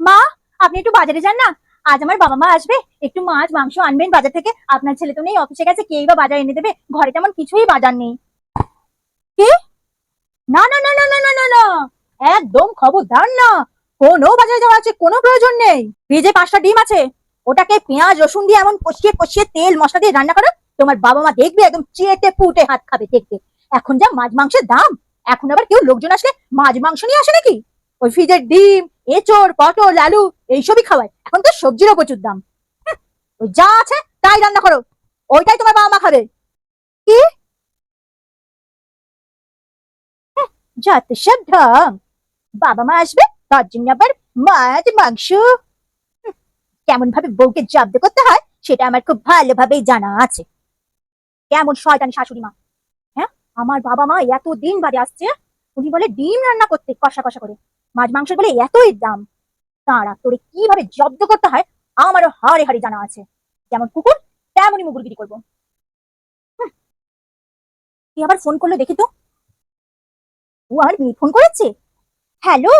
মা, আপনি একটু বাজারে যান না। আজ আমার বাবা মা আসবে, একটু মাছ, মাংস আনবেন বাজার থেকে। আপনার ছেলে তো নেই, অফিসে গেছে, কেই বা বাজার এনে দেবে? ঘরে তেমন কিছুই বাজার নেই। কি? না না না না না না না না। একদম খবরদার না। কোনো বাজারে যাওয়া আছে, কোনো প্রয়োজন নেই। ফ্রিজে পাঁচটা ডিম আছে। ওটাকে পেঁয়াজ, রসুন দিয়ে এমন কষিয়ে কষিয়ে তেল, মশলা দিয়ে রান্না করো, তোমার বাবা মা দেখবে, একদম চেটে পুটে হাত খাবে, দেখবে। এখন যা মাছ, মাংসের দাম, এখন আবার কেউ লোকজন আসলে মাছ, মাংস নিয়ে আসে নাকি? ওই ফ্রিজের ডিম এঁচড়, পটল, আলু, এইসবই খাওয়ায়। এখন তো সবজিরও প্রচুর দাম। যা আছে তাই রান্না করো। ওইটাই তোমার বাবা মা খাবে। কি? বাবা মা আসবে, তার জন্য আবার মাছ, মাংস। কেমন ভাবে বউকে জব্দ করতে হয়, সেটা আমার খুব ভালোভাবেই জানা আছে। কেমন শয়তানি শাশুড়ি মা। হ্যাঁ আমার বাবা মা এত দিন আসছে, উনি বলে ডিম রান্না করতে কষা কষা করে। মাছ মাংসের বলে এতই দাম? তাঁরা তোরে কীভাবে জব্দ করতে হয় আমারও হাড়ে হাড়ে জানা আছে। যেমন কুকুর, তেমনই মুগুরগিরি করব। কি আবার ফোন করল দেখি তো। ও আর মেয়ে ফোন করেছে? হ্যালো?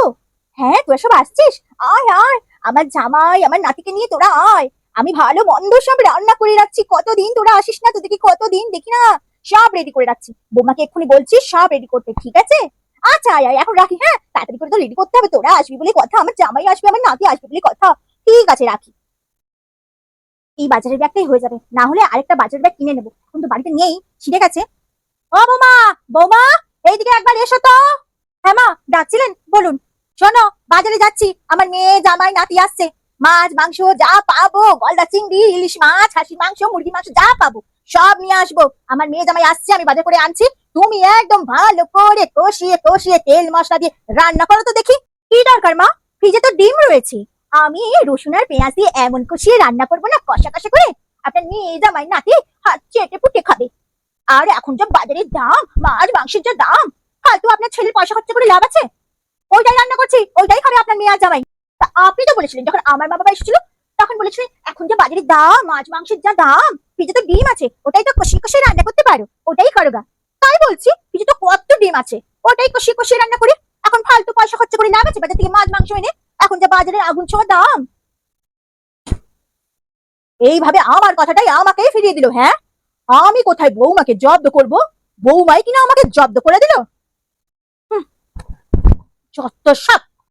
হ্যাঁ তোরা সব আসছিস? আয় আয়, আমার জামাই, আমার নাতিকে নিয়ে তোরা আয়। আমি ভালো মন্দ সব রান্না করে রাখছি। কতদিন তোরা আসিস না? তোদেরকে কতদিন? দেখি না। সব রেডি করে রাখছি। বৌমাকে এক্ষুনি বলছি, সব রেডি করতে, ঠিক আছে? আচ্ছা আয় এখন রাখি হ্যাঁ? তাড়াতাড়ি করে তো রেডি করতে হবে তোরা, আসবি বলে কথা, আমার জামাই আসবে, আমার নাতি আসবে বলে কথা। ঠিক আছে, রাখি। এই বাজারের ব্যাগটাই হয়ে যাবে, না হলে আরেকটা বাজারের ব্যাগ কিনে নেব। এখন তো বাড়িতে নেই, ছিঁড়ে গেছে। ও বৌমা বৌমা, এইদিকে একবার এসো তো। হ্যাঁ মা, ডাকছিলেন? বলুন। শোনো, বাজারে যাচ্ছি, আমার মেয়ে, জামাই, নাতি আসছে। মাছ, মাংস যা পাবো, গলদা চিংড়ি, ইলিশ মাছ, হাসি মাংস মুরগি মাংস যা পাবো, সব নিয়ে আসব। আমার মেয়ে জামাই আসছে, আমি বাজার করে আনছি। তুমি একদম ভালো করে কষিয়ে কষিয়ে তেল মশলা দিয়ে রান্না করো তো দেখি। কি দরকার মা? ফ্রিজে তো ডিম রয়েছে। আমি রসুন আর পেঁয়াজ দিয়ে এমন কষিয়ে রান্না করব না কষা কষা করে? আপনার মেয়ে জামাই নাতি, হাত চেটে পুটে খাবে। আর এখন যা বাজারের দাম মাছ মাংসের যা দাম, ফালতু আপনার ছেলের পয়সা খরচা করে লাভ আছে? ওইটাই রান্না করছি, ওইটাই খাবে আপনার মেয়ে আর জামাই। তা আপনি তো বলেছিলেন, যখন আমার মা বাবা এসেছিল, তখন বলেছিলেন, এখন যা বাজারের দাম, মাছ মাংসের যা দাম, ফ্রিজে তো ডিম আছে, ওটাই তো কষিয়ে কষিয়ে রান্না করতে পারো, ওটাই করো গা। তাই বলছি কিছু তো কত ডিম আছে। ওটাই কষিয়ে কষিয়ে রান্না করি। এখন ফালতু পয়সা খরচা করে লাভ আছে, বাজার থেকে মাছ, মাংস এনে এখন যা বাজারের আগুন ছোঁয়া দাম। এইভাবে আমার কথাটাই আমাকেই ফিরিয়ে দিল হ্যাঁ? আমি কোথায় বৌমাকে জব্দ করব? বৌমাই কিনা আমাকে জব্দ করে দিল? যত সব